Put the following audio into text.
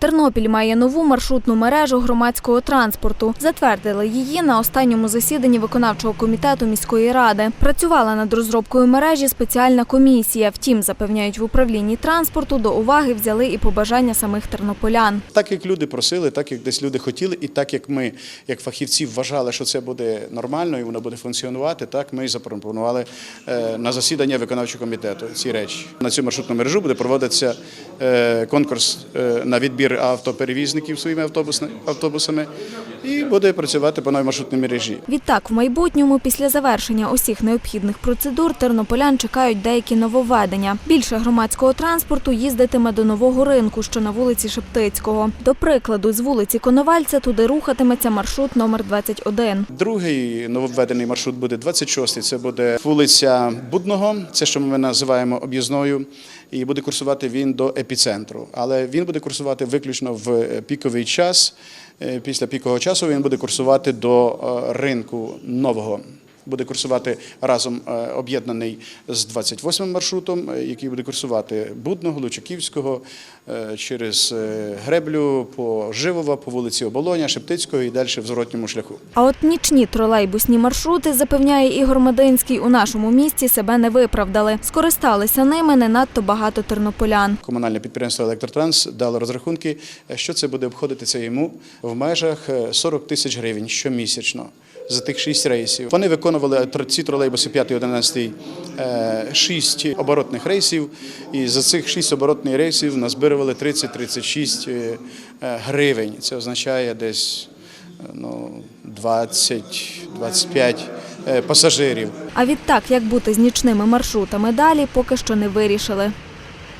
Тернопіль має нову маршрутну мережу громадського транспорту. Затвердили її на останньому засіданні виконавчого комітету міської ради. Працювала над розробкою мережі спеціальна комісія. Втім, запевняють в управлінні транспорту, до уваги взяли і побажання самих тернополян. Так як люди просили, так як десь люди хотіли, і так як ми, як фахівці, вважали, що це буде нормально і воно буде функціонувати, так ми і запропонували е, на засідання виконавчого комітету ці речі. На цю маршрутну мережу буде проводитися е, конкурс е, на відбір автоперевізників своїми автобусами і буде працювати по новій маршрутній мережі. Відтак, в майбутньому, після завершення усіх необхідних процедур, тернополян чекають деякі нововведення. Більше громадського транспорту їздитиме до нового ринку, що на вулиці Шептицького. До прикладу, з вулиці Коновальця туди рухатиметься маршрут номер 21. Другий нововведений маршрут буде 26-й. Це буде вулиця Будного, це що ми називаємо об'їзною, і буде курсувати він до епіцентру. Але він буде курсувати виключно в піковий час. Е, Після пікового часу він буде курсувати до е, ринку нового. Буде курсувати разом е, об'єднаний з 28-м маршрутом, е, який буде курсувати Будного, Лучаківського е, через Греблю по Живова, по вулиці Оболоня, Шептицького і далі в зворотньому шляху. А от нічні тролейбусні маршрути, запевняє Ігор Мединський, у нашому місті себе не виправдали. Скористалися ними не надто багато тернополян. Комунальне підприємство Електротранс дало розрахунки, що це буде обходитися йому в межах е, 40 тисяч гривень щомісячно за тих 6 рейсів. Вони виконували ці тролейбуси 5 11 6 оборотних рейсів, і за цих 6 оборотних рейсів назбирували 30-36 е, е, гривень. Це означає десь е, ну, 20-25 е, пасажирів. А відтак, як бути з нічними маршрутами далі, поки що не вирішили.